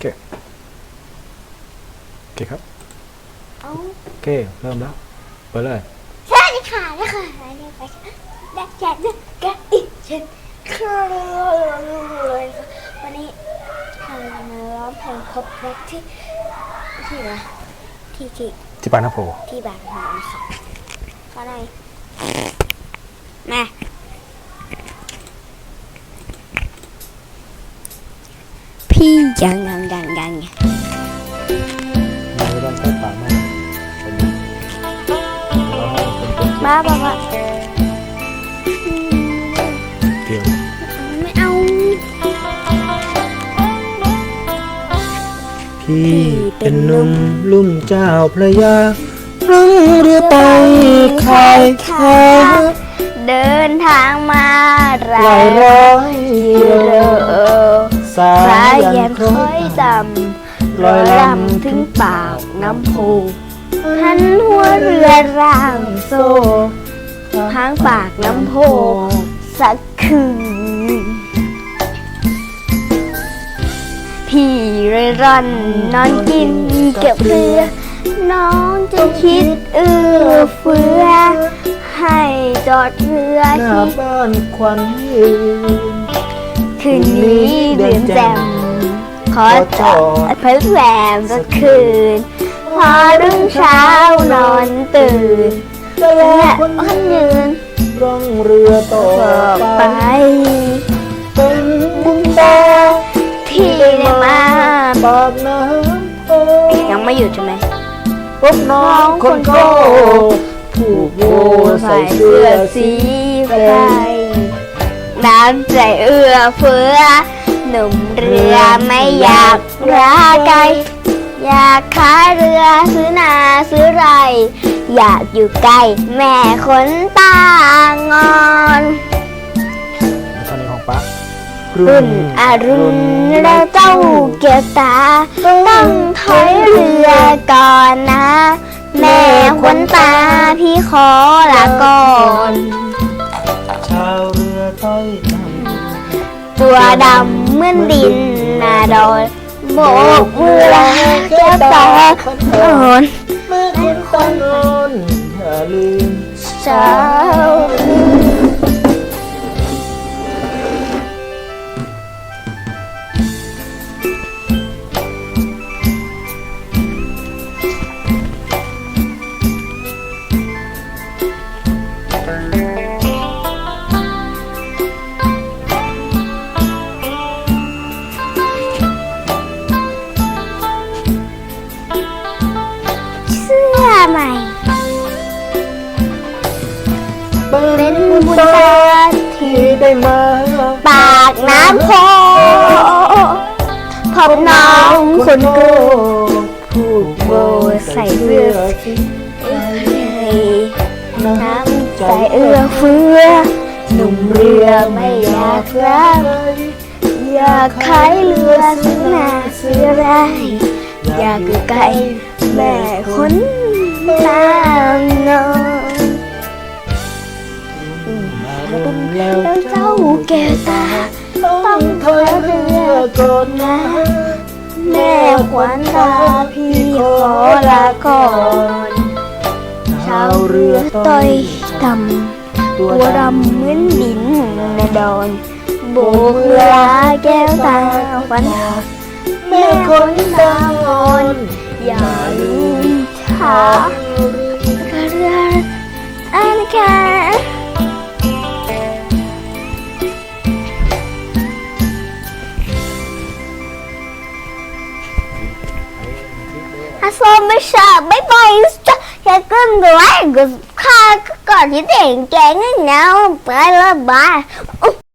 เค โอเคครับ เอาโอเค เริ่มแล้ว เปิดเลย สวัสดีค่ะนะคะอันนี้ไปดักจัดกันอีกเช่นเคยเลยค่ะวันนี้เรามาร้องเพลงครบรักที่ที่ไหนที่ที่ที่ปานนโพที่บางนาค่ะก็ได้มาพี่ยังยังยังยัง เป็นตัวบ้าบ้าบ้าเดียวไม่เอาพี่เป็นหนุ่มลุ่มเจ้าพระยาร่องเรือไปคายแค่เดินทางมาหหลาลายยร้อยกิกิโลโลสาสายยัยันนคล้ค่ออยยต่ต่ำลอยลำถึงปากน้ำโพ หันหัวเรือร่างโซ่ทางปากน้ำโพสักคืน พี่เรร่อนนอนกินเก็บเรือ น้องจะคิดเอื้อเฟื้อ ให้จอดเรือหน้าที่บ้านควันยืนคืนนี้เดือนแจ่มขอจอดเพิ่แรมสักคืน อรุ่งเช้านอนตื่นและวันยืนร่องเรือต่อไป เป็นบุญตาที่ได้มาปากน้ำโพยังไม่หยุดใช่ไหมพบน้องคนโก้ผูกโบใส่เสื้อสีไฟน้ำใจเอื้อเฟื้อหนุ่มเรือไม่อยากราไกล อยากขายเรือซื้อนาซื้อไร อยากอยู่ใกล้แม่คนตางอนตอนนี้ของป๊ารุ่นอรุณแล้วเจ้าเกียวตา ต้องถอยเรือก่อนนะ แม่ขวัญตาพี่ขอลาก่อนชาวเรือต้อยนตัวดำเหมือนดินนาดอน โบกมือลาแก้วตาคนนอนเมื่อคุณตานอนอย่าลืมเช้า เป็นบุญตาที่ได้มา ปากน้ำโพพบน้องคนโกผูกโบใส่เสื้อสีน้ำใจเอื้อเฟื้อหนุ่มเรือไม่อยากรักอยากขายเรือซื้อนาซื้อไรอยากอยู่ใกล้แม่คน ตามนอนแล้วแล้วเจ้าแก้วตาต้องถอยเรือก่อนนะแม่ ถ้าโซไม่ชอบไม่ปล่อยจะแค่ขึ้นด้วยก็ข้าก็ก่อนที่เด็กแกงเงาไปและบา